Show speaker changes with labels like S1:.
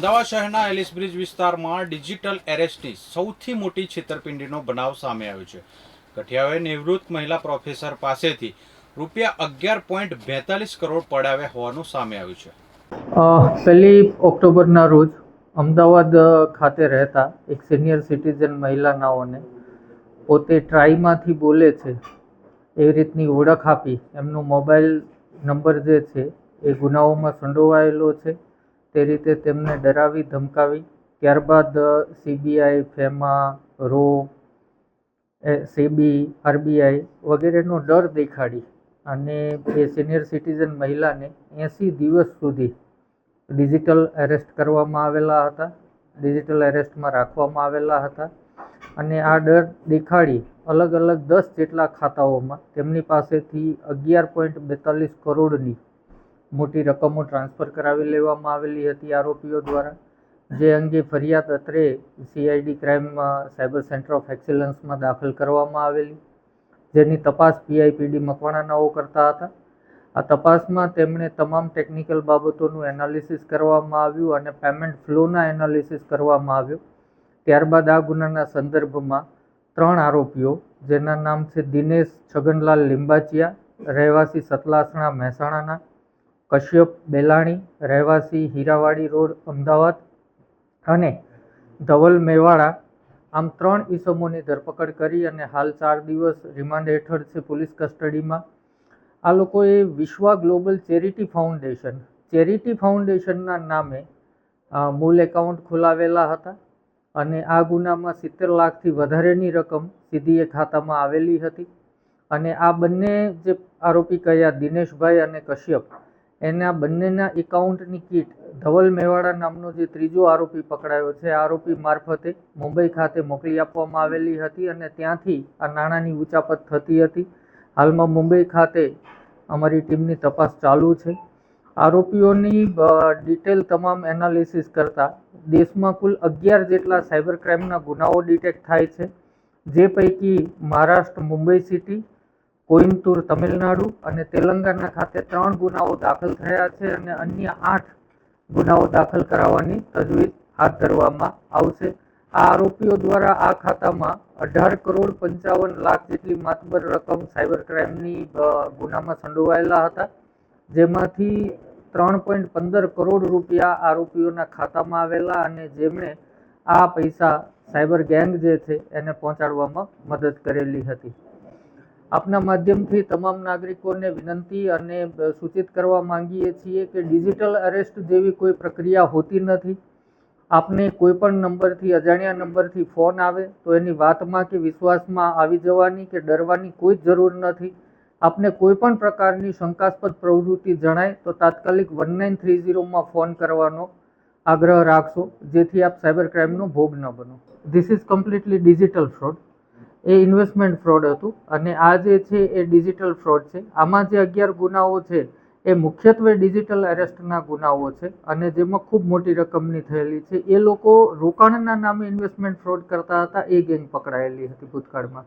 S1: અમદાવાદ શહેરના Ellis Bridge વિસ્તારમાં digital એરેસ્ટની સૌથી મોટી છેતરપિંડીનો બનાવ સામે આવ્યો છે. કઠિયાવે નિવૃત્ત મહિલા પ્રોફેસર પાસેથી રૂપિયા અગિયાર પોઈન્ટ બેતાલીસ કરોડ પડાવ્યા હોવાનું સામે આવ્યું છે.
S2: પહેલી ઓક્ટોબરના રોજ અમદાવાદ ખાતે રહેતા એક સિનિયર સિટીઝન મહિલાનાઓને પોતે ટ્રાઈમાંથી બોલે છે એવી રીતની ઓળખ આપી. એમનો મોબાઈલ નંબર જે છે, એ ગુનાઓમાં સંડોવાયેલો છે. તે રીતે તેમને ડરાવી, ધમકાવી. ત્યારબાદ સીબીઆઈ ફેમા, રો સેબી આરબીઆઈ વગેરેનો ડર દેખાડી અને એ સિનિયર સિટીઝન મહિલાને એંસી દિવસ સુધી ડિજિટલ એરેસ્ટ કરવામાં આવેલા હતા, ડિજિટલ એરેસ્ટમાં રાખવામાં આવેલા હતા અને આ ડર દેખાડી અલગ અલગ દસ જેટલા ખાતાઓમાં તેમની પાસેથી અગિયાર પોઈન્ટ બેતાલીસ કરોડની મોટી રકમો ટ્રાન્સફર કરાવી લેવામાં આવેલી હતી આરોપીઓ દ્વારા. જે અંગે ફરિયાદ અત્રે CID crime cyber centre of એક્સેલન્સમાં દાખલ કરવામાં આવેલી. જેની તપાસ પીઆઈપીડી મકવાણાનાઓ કરતા હતા. આ તપાસમાં તેમણે તમામ ટેકનિકલ બાબતોનું એનાલિસિસ કરવામાં આવ્યું અને પેમેન્ટ ફ્લોના એનાલિસિસ કરવામાં આવ્યો. ત્યારબાદ આ ગુનાના સંદર્ભમાં ત્રણ આરોપીઓ, જેના નામ છે દિનેશ છગનલાલ લિંબાચિયા, રહેવાસી સતલાસણા મહેસાણાના કશ્યપ બેલાણી, રહેવાસી હીરાવાડી રોડ, અમદાવાદ અને ધવલ મેવાડા આમ ત્રણ ઈસમોની ધરપકડ કરી અને હાલ ચાર દિવસ રિમાન્ડ હેઠળ છે પોલીસ કસ્ટડીમાં. આ લોકોએ Vishwa global charity foundation, charity ફાઉન્ડેશનના નામે મૂળ એકાઉન્ટ ખોલાવેલા હતા અને આ ગુનામાં સિત્તેર લાખથી વધારેની રકમ સીધી એ ખાતામાં આવેલી હતી. અને આ બંને જે આરોપી કયા દિનેશભાઈ અને કશ્યપ એના બંનેના એકાઉન્ટની કીટ ધવલ મેવાડા નામનો જે ત્રીજો આરોપી પકડાયો છે આરોપી મારફતે મુંબઈ ખાતે મોકલી આપવામાં આવેલી હતી અને ત્યાંથી આ નાણાંની ઉચાપત થતી હતી. હાલમાં મુંબઈ ખાતે અમારી ટીમની તપાસ ચાલુ છે. આરોપીઓની ડિટેલ તમામ એનાલિસિસ કરતાં દેશમાં કુલ અગિયાર જેટલા સાયબર ક્રાઇમના ગુનાઓ ડિટેક્ટ થાય છે. જે પૈકી મહારાષ્ટ્ર, મુંબઈ સિટી કોઇમ્બતુર, તમિલનાડુ અને તેલંગાના ખાતે ત્રણ ગુનાઓ દાખલ થયા છે અને અન્ય આઠ ગુનાઓ દાખલ કરાવવાની તજવીજ હાથ ધરવામાં આવશે. આ આરોપીઓ દ્વારા આ ખાતામાં અઢાર કરોડ પંચાવન લાખ જેટલી માતબર રકમ સાયબર ક્રાઇમની ગુનામાં સંડોવાયેલા હતા, જેમાંથી ત્રણ પોઈન્ટ પંદર કરોડ રૂપિયા આરોપીઓના ખાતામાં આવેલા અને જેમણે આ પૈસા સાયબર ગેંગ જે છે એને પહોંચાડવામાં મદદ કરેલી હતી. આપના માધ્યમથી તમામ નાગરિકોને વિનંતી અને સૂચિત કરવા માંગીએ છીએ કે ડિજિટલ અરેસ્ટ જેવી કોઈ પ્રક્રિયા હોતી નથી. આપને કોઈ પણ નંબરથી, અજાણ્યા નંબરથી ફોન આવે તો એની વાતમાં કે વિશ્વાસમાં આવી જવાની કે ડરવાની કોઈ જ જરૂર નથી. આપને કોઈ પણ પ્રકારની શંકાસ્પદ પ્રવૃત્તિ જણાય તો તાત્કાલિક વન નાઇન થ્રી ઝીરોમાં ફોન કરવાનો આગ્રહ રાખશો. જેથી આપ સાયબર ક્રાઇમનો ભોગ ન બનો. This is completely digital fraud a investment fraud હતું અને આ જે છે એ ડિજિટલ ફ્રોડ છે. આમાં જે અગિયાર ગુનાઓ છે, એ મુખ્યત્વે ડિજિટલ એરેસ્ટના ગુનાઓ છે અને જેમાં ખૂબ મોટી રકમની થયેલી છે. એ લોકો રોકાણના નામે ઇન્વેસ્ટમેન્ટ ફ્રોડ કરતા હતા, એ ગેંગ પકડાયેલી હતી ભૂતકાળમાં.